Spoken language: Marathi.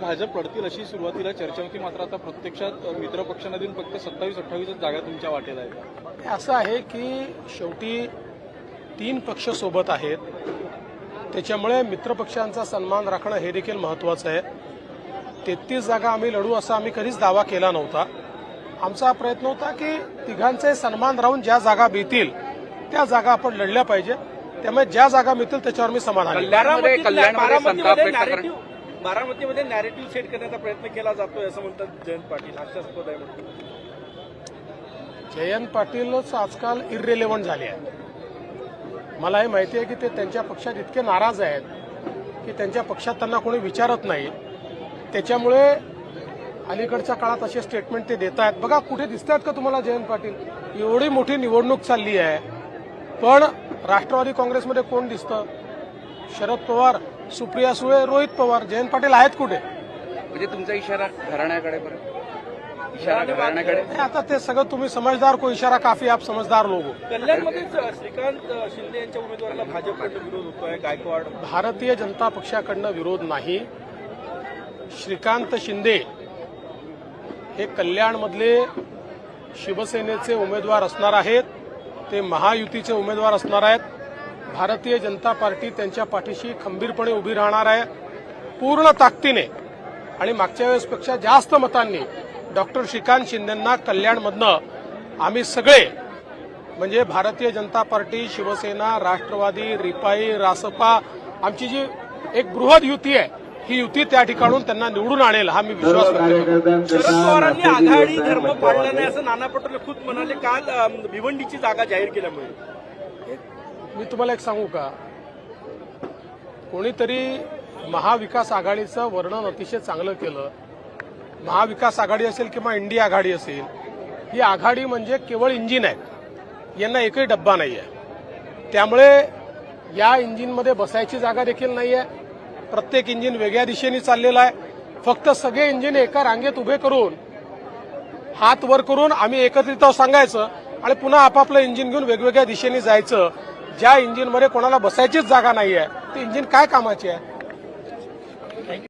भाजप लढतील अशी सुरुवातीला चर्चा होती मात्र आता प्रत्यक्षात मित्र पक्षांना देऊन फक्त सत्तावीस अठ्ठावीसच जागा तुमच्या वाटेला आहेत. असं आहे की शेवटी तीन पक्ष सोबत आहेत. त्याच्यामुळे मित्रपक्षांचा सन्मान राखणं हे देखील महत्वाचं आहे. तेहतीस जागा आम्ही लढू असा आम्ही कधीच दावा केला नव्हता. आमचा प्रयत्न होता की तिघांचे सन्मान राहून ज्या जागा मिळतील त्या जागा आपण लढल्या पाहिजे. त्यामुळे ज्या जागा मिळतील त्याच्यावर मी समाधान बारामतीमध्ये नॅरेटिव्ह सेट करण्याचा प्रयत्न केला जातोय असं म्हणतात जयंत पाटील हास्यास्पद आहे म्हणतात जयंत पाटीलच आजकाल इरेलेव्हंट झाले आहे मला हे माहिती आहे की ते त्यांच्या पक्षात इतके नाराज आहेत की त्यांच्या पक्षात त्यांना कोणी विचारत नाही. त्याच्यामुळे अलीकडच्या काळात असे स्टेटमेंट ते देत आहेत. बघा कुठे दिसत आहेत का तुम्हाला जयंत पाटील? एवढी मोठी निवडणूक चालली आहे. पण राष्ट्रवादी काँग्रेसमध्ये कोण दिसतं? शरद पवार. सुप्रिया सुळे रोहित पवार जयंत पाटील आहेत कुठे? म्हणजे तुमचा इशारा घराण्याकडे बरं? इशारा घराण्याकडे? आता ते सगळं तुम्ही समजदार को इशारा काफी आप समजदार लोग हो कल्याणमध्येच श्रीकांत शिंदे यांच्या उमेदवाराला भाजपकडनं विरोध होतोय गायकवाड? भारतीय जनता पक्षाकडनं विरोध नाही. श्रीकांत शिंदे हे कल्याणमधले शिवसेनेचे उमेदवार असणार आहेत. ते महायुतीचे उमेदवार असणार आहेत. भारतीय जनता पार्टी त्यांच्या पाठीशी खंबीरपणे उभी राहणार आहे. पूर्ण ताकदीने आणि मागच्या वेळेसपेक्षा जास्त मतांनी डॉक्टर श्रीकांत शिंदेंना कल्याणमधनं आम्ही सगळे म्हणजे भारतीय जनता पार्टी शिवसेना राष्ट्रवादी रिपाई रासपा आमची जी एक बृहद युती आहे ही युती त्या ठिकाणून त्यांना निवडून आणेल हा मी विश्वास शरद पवारांनी आघाडी धर्म पाळला नाही असं नाना पटोले खुद म्हणाले काल भिवंडीची जागा जाहीर केल्यामुळे. मी तुम्हाला एक सांगू का? कोणीतरी महाविकास आघाडीचं वर्णन अतिशय चांगलं केलं. महाविकास आघाडी असेल किंवा इंडिया आघाडी असेल ही आघाडी म्हणजे केवळ इंजिन आहे. यांना एकही डब्बा नाही आहे त्यामुळे या इंजिनमध्ये बसायची जागा देखील नाही आहे प्रत्येक इंजिन वेगळ्या दिशेने चाललेलं आहे. फक्त सगळे इंजिन एका रांगेत उभे करून हात वर करून आम्ही एकत्रित सांगायचं आणि पुन्हा आपापलं इंजिन घेऊन वेगवेगळ्या दिशेने जायचं. ज्या इंजिनमध्ये कोणाला बसायचीच जागा नाही आहे ते इंजिन काय कामाची आहे?